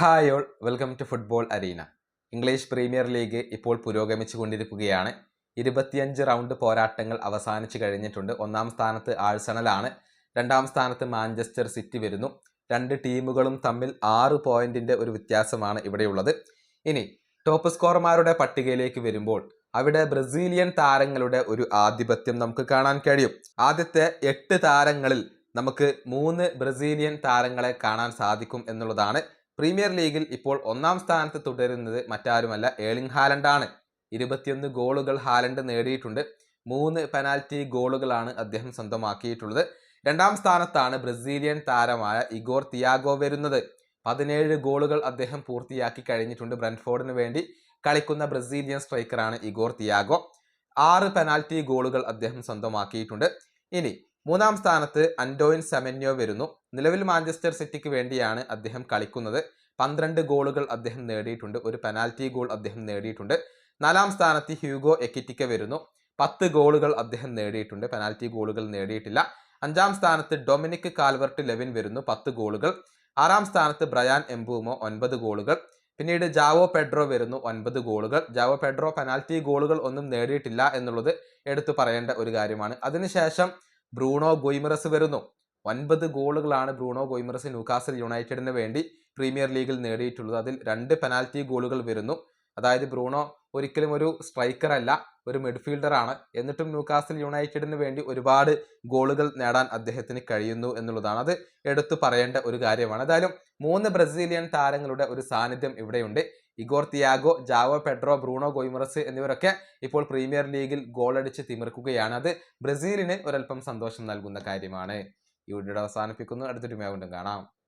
Hi all welcome to football arena English premier league ഇപ്പോൾ പുരോഗമിച്ചു കൊണ്ടിരിക്കുകയാണ്. ഇരുപത്തിയഞ്ച് റൗണ്ട് പോരാട്ടങ്ങൾ അവസാനിച്ചു കഴിഞ്ഞിട്ടുണ്ട്. ഒന്നാം സ്ഥാനത്ത് ആഴ്സണലാണ് രണ്ടാം സ്ഥാനത്ത് മാഞ്ചസ്റ്റർ സിറ്റി വരുന്നു. രണ്ട് ടീമുകളും തമ്മിൽ ആറ് പോയിന്റിന്റെ ഒരു വ്യത്യാസമാണ് ഇവിടെയുള്ളത്. ഇനി ടോപ്പ് സ്കോർമാരുടെ പട്ടികയിലേക്ക് വരുമ്പോൾ അവിടെ ബ്രസീലിയൻ താരങ്ങളുടെ ഒരു ആധിപത്യം നമുക്ക് കാണാൻ കഴിയും. ആദ്യത്തെ എട്ട് താരങ്ങളിൽ നമുക്ക് മൂന്ന് ബ്രസീലിയൻ താരങ്ങളെ കാണാൻ സാധിക്കും എന്നുള്ളതാണ് പ്രീമിയർ ലീഗിൽ ഇപ്പോൾ ഒന്നാം സ്ഥാനത്ത് തുടരുന്നത് മറ്റാരുമല്ല ഏളിംഗ് ഹാലൻഡാണ്. ഇരുപത്തിയൊന്ന് ഗോളുകൾ ഹാലൻഡ് നേടിയിട്ടുണ്ട്. മൂന്ന് പെനാൽറ്റി ഗോളുകളാണ് അദ്ദേഹം സ്വന്തമാക്കിയിട്ടുള്ളത്. രണ്ടാം സ്ഥാനത്താണ് ബ്രസീലിയൻ താരമായ ഇഗോർ തിയാഗോ വരുന്നത്. പതിനേഴ് ഗോളുകൾ അദ്ദേഹം പൂർത്തിയാക്കി കഴിഞ്ഞിട്ടുണ്ട് ബ്രൻഫോർഡിന് വേണ്ടി. കളിക്കുന്ന ബ്രസീലിയൻ സ്ട്രൈക്കറാണ് ഇഗോർ തിയാഗോ. ആറ് പെനാൽറ്റി ഗോളുകൾ അദ്ദേഹം സ്വന്തമാക്കിയിട്ടുണ്ട്. ഇനി മൂന്നാം സ്ഥാനത്ത് അൻഡോയിൻ സെമന്യോ വരുന്നു. നിലവിൽ മാഞ്ചസ്റ്റർ സിറ്റിക്ക് വേണ്ടിയാണ് അദ്ദേഹം കളിക്കുന്നത്. പന്ത്രണ്ട് ഗോളുകൾ അദ്ദേഹം നേടിയിട്ടുണ്ട്. ഒരു പെനാൽറ്റി ഗോൾ അദ്ദേഹം നേടിയിട്ടുണ്ട്. നാലാം സ്ഥാനത്ത് ഹ്യൂഗോ എക്കിറ്റിക്ക വരുന്നു. പത്ത് ഗോളുകൾ അദ്ദേഹം നേടിയിട്ടുണ്ട്. പെനാൽറ്റി ഗോളുകൾ നേടിയിട്ടില്ല. അഞ്ചാം സ്ഥാനത്ത് ഡൊമിനിക് കാൽവർട്ട് ലെവിൻ വരുന്നു. പത്ത് ഗോളുകൾ. ആറാം സ്ഥാനത്ത് ബ്രയാൻ എംബൂമോ ഒൻപത് ഗോളുകൾ. പിന്നീട് ജാവോ പെഡ്രോ വരുന്നു. ഒൻപത് ഗോളുകൾ. ജാവോ പെഡ്രോ പെനാൽറ്റി ഗോളുകൾ ഒന്നും നേടിയിട്ടില്ല എന്നുള്ളത് എടുത്തു പറയേണ്ട ഒരു കാര്യമാണ്. അതിനുശേഷം ബ്രൂണോ ഗൊയ്മറസ് വരുന്നു. ഒൻപത് ഗോളുകളാണ് ബ്രൂണോ ഗൊയ്മറസ് ന്യൂകാസൽ യുണൈറ്റഡിന് വേണ്ടി പ്രീമിയർ ലീഗിൽ നേടിയിട്ടുള്ളത്. അതിൽ രണ്ട് പെനാൽറ്റി ഗോളുകൾ വരുന്നു. അതായത് ബ്രൂണോ ഒരിക്കലും ഒരു സ്ട്രൈക്കർ അല്ല ഒരു മിഡ്ഫീൽഡർ ആണ്. എന്നിട്ടും ന്യൂകാസൽ യുണൈറ്റഡിന് വേണ്ടി ഒരുപാട് ഗോളുകൾ നേടാൻ അദ്ദേഹത്തിന് കഴിയുന്നു എന്നുള്ളതാണ്. അത് എടുത്തു പറയേണ്ട ഒരു കാര്യമാണ്. ഏതായാലും മൂന്ന് ബ്രസീലിയൻ താരങ്ങളുടെ ഒരു സാന്നിധ്യം ഇവിടെയുണ്ട്. Igor Thiago Joao Pedro Bruno Guimaraes എന്നിവരൊക്കെ ഇപ്പോൾ പ്രീമിയർ ലീഗിൽ ഗോളടിച്ച് തിമിർക്കുകയാണ്. അത് ബ്രസീലിന് ഒരൽപ്പം സന്തോഷം നൽകുന്ന കാര്യമാണ്. ഈ വീഡിയോ അവസാനിപ്പിക്കുന്നു. അടുത്തൊരു വീണ്ടും കാണാം.